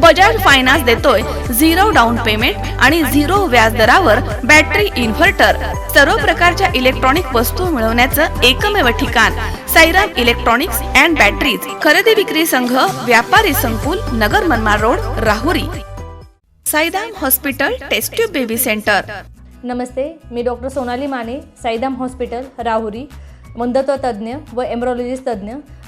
Bajaj finance देतोय. Zero down payment आणि zero व्याजदरावर बॅटरी इन्व्हर्टर. सर्व प्रकारच्या इलेक्ट्रॉनिक वस्तू मिळवण्याचं एकमेव ठिकाण. Sairam electronics and batteries. खरेदी विक्री संघ व्यापारी संकुल Nagar Manmad road Rahuri. Saidam hospital test tube baby centre. नमस्ते मी डॉक्टर सोनाली माने साईदाम हॉस्पिटल राहुरी. मंदत्व तज्ज्ञ व एम्ब्रॉलॉजिस्ट तज्ज्ञ.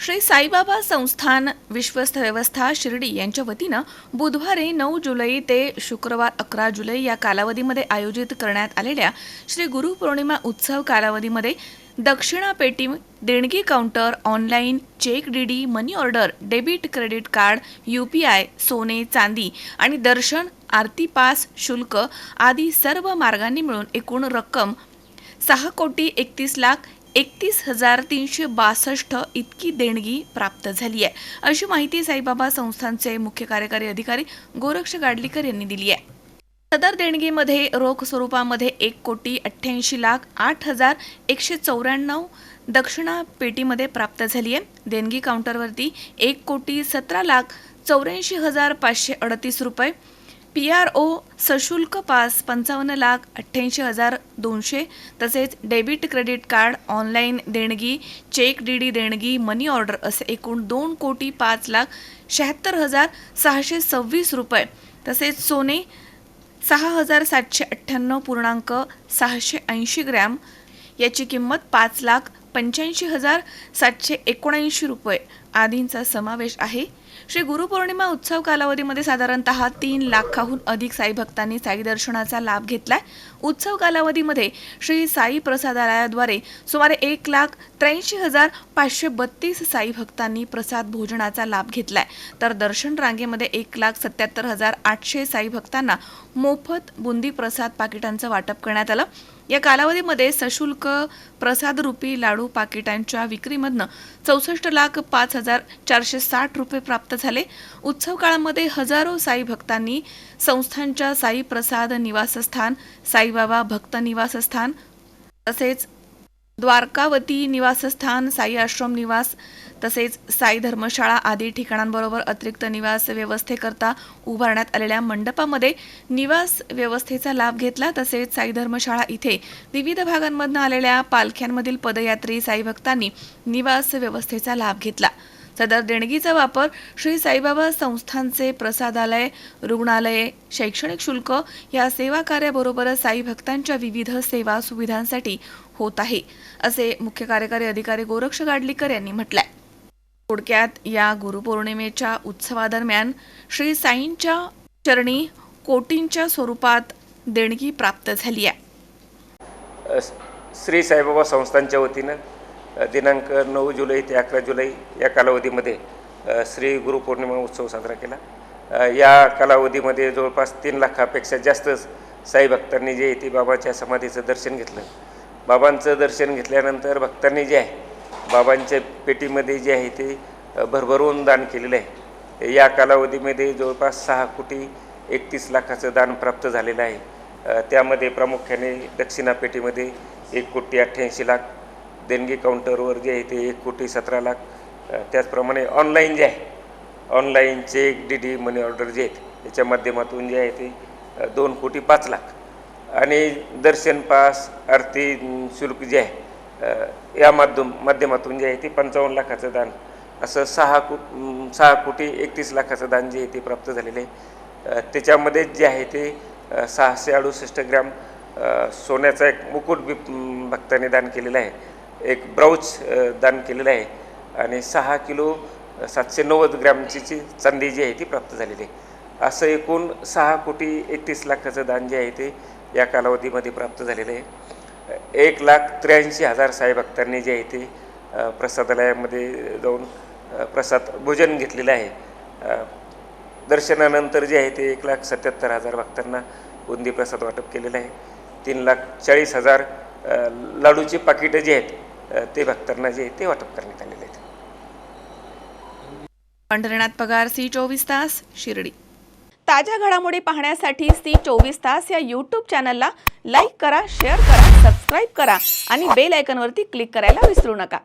श्री साईबाबा संस्थान विश्वस्त व्यवस्था शिर्डी यांच्या वतीनं बुधवारी नऊ जुलै ते शुक्रवार अकरा जुलै या कालावधीमध्ये आयोजित करण्यात आलेल्या श्री गुरुपौर्णिमा उत्सव कालावधीमध्ये दक्षिणा पेटी देणगी counter online cheque DD money order debit credit card U P I सोने चांदी आणि दर्शन आरती पास शुल्क आदी सर्व मार्गांनी मिळून एकूण रक्कम सहा कोटी एकतीस लाख एकतीस हजार तीनशे बासष्ट इतकी देणगी प्राप्त झाली आहे. अशी माहिती साईबाबा संस्थांचे मुख्य कार्यकारी अधिकारी गोरक्ष गाडलीकर यांनी दिली आहे. सदर देणगीमध्ये रोख स्वरूपामध्ये एक कोटी अठ्ठ्याऐंशी लाख आठ हजार एकशे चौऱ्याण्णव दक्षिणा पेटीमध्ये प्राप्त झाली आहे. देणगी काउंटरवरती एक कोटी सतरा लाख चौऱ्याऐंशी हजार पाचशे अडतीस रुपये पी आर ओ सशुल्क पास पंचावन्न लाख अठ्ठ्याऐंशी हजार दोनशे तसेच डेबिट क्रेडिट कार्ड ऑनलाईन देणगी चेक डी डी देणगी मनी ऑर्डर असे एकूण दोन कोटी पाच लाख शहात्तर हजार सहाशे सव्वीस रुपये तसेच सोने सहा हजार सातशे अठ्ठ्याण्णव पूर्णांक सहाशे ऐंशी ग्रॅम याची किंमत पाच लाख पंच्याऐंशी हजार सातशे एकोणऐंशी रुपये आदींचा समावेश आहे. श्री गुरुपौर्णिमा उत्सव कालावधीमध्ये साधारणतः तीन लाखाहून अधिक साई भक्तांनी साई दर्शनाचा लाभ घेतलाय. उत्सव कालावधीमध्ये श्री साई प्रसादालयाद्वारे सुमारे एक लाख त्र्याऐंशी हजार पाचशे बत्तीस साई भक्तांनी प्रसाद भोजनाचा लाभ घेतलाय. तर दर्शन रांगेमध्ये एक लाख सत्याहत्तर हजार आठशे साई भक्तांना मोफत बुंदी प्रसाद पाकिटांचं वाटप करण्यात आलं. या कालावधीमध्ये सशुल्क प्रसादरूपी लाडू पाकिटांच्या विक्रीमधनं चौसष्ट लाख पाच हजार चारशे साठ रुपये प्राप्त झाले. उत्सव काळामध्ये हजारो साई भक्तांनी संस्थांच्या साई प्रसाद निवासस्थान साईबाबा भक्त निवासस्थान तसेच द्वारकावती निवासस्थान साई आश्रम निवास तसेच साई धर्मशाळा आदी ठिकाणांबरोबर अतिरिक्त निवास व्यवस्थेकरता उभारण्यात आलेल्या मंडपामध्ये निवास व्यवस्थेचा लाभ घेतला. तसेच साई धर्मशाळा इथे विविध भागांमधून आलेल्या पालख्यांमधील पदयात्री साई भक्तांनी निवास व्यवस्थेचा लाभ घेतला. सदर देणगीचा वापर श्री साईबाबा संस्थांचे प्रसादालय रुग्णालये शैक्षणिक शुल्क या सेवा कार्याबरोबरच साई भक्तांच्या विविध सेवा सुविधांसाठी होत आहे असे मुख्य कार्यकारी अधिकारी गोरक्ष गाडलीकर यांनी म्हटलंय. थोडक्यात या गुरुपौर्णिमेच्या उत्सवादरम्यान श्री साईंच्या चरणी कोटींच्या स्वरूपात देणगी प्राप्त झाली आहे. श्री साईबाबा संस्थांच्या वतीनं दिनांक नऊ जुलै ते अकरा जुलै या कालावधीमध्ये श्री गुरुपौर्णिमा उत्सव साजरा केला. या कालावधीमध्ये जवळपास तीन लाखापेक्षा जास्त साई भक्तांनी जे आहे ते बाबाच्या समाधीचं दर्शन घेतलं. बाबांचं दर्शन घेतल्यानंतर भक्तांनी जे आहे बाबांच्या पेटीमध्ये जे आहे ते भरभरून दान केलेलं आहे. या कालावधीमध्ये जवळपास सहा कोटी एकतीस लाखाचं दान प्राप्त झालेलं आहे. त्यामध्ये प्रामुख्याने दक्षिणा पेटीमध्ये एक कोटी अठ्ठ्याऐंशी लाख देणगी काउंटरवर जे आहे ते एक कोटी सतरा लाख त्याचप्रमाणे ऑनलाईन जे आहे online cheque D D money order जे आहेत याच्या माध्यमातून जे आहे ते दोन कोटी पाच लाख. आणि दर्शन पास आरती शुल्क जे आहे या माध्यम माध्यमातून जे आहे ते पंचावन्न लाखाचं दान असं सहा को सहा कोटी एकतीस लाखाचं दान जे आहे ते प्राप्त झालेलं आहे. त्याच्यामध्ये जे आहे ते सहाशे अडुसष्ट ग्रॅम सोन्याचा एक मुकुट बी भक्ताने दान केलेला आहे. एक ब्राऊच दान केलेलं आहे. आणि सहा किलो सातशे नव्वद ग्रॅमची जी चांदी जी आहे ती प्राप्त झालेली आहे. असं एकूण सहा कोटी एकतीस लाखाचं दान जे आहे ते या कालावधीमध्ये प्राप्त झालेलं आहे. एक लाख त्र्याऐंशी हजार साईभक्तांनी जे आहे ते प्रसादालयामध्ये जाऊन प्रसाद भोजन घेतलेलं आहे. दर्शनानंतर जे आहे ते एक लाख सत्याहत्तर हजार भक्तांना बुंदी प्रसाद वाटप केलेलं आहे. तीन लाख चाळीस हजार लाडूची पाकिटं जी आहेत ते भक्तांना जे ते वाटप करण्यात आलेले आहेत. पंढरीनाथ पगार सी चोवीस तास शिर्डी. ताज्या घडामोडी पाहण्यासाठी सी चोवीस तास या यूट्यूब चॅनलला लाईक करा शेअर करा सबस्क्राईब करा आणि बेल आयकॉनवरती क्लिक करायला विसरू नका.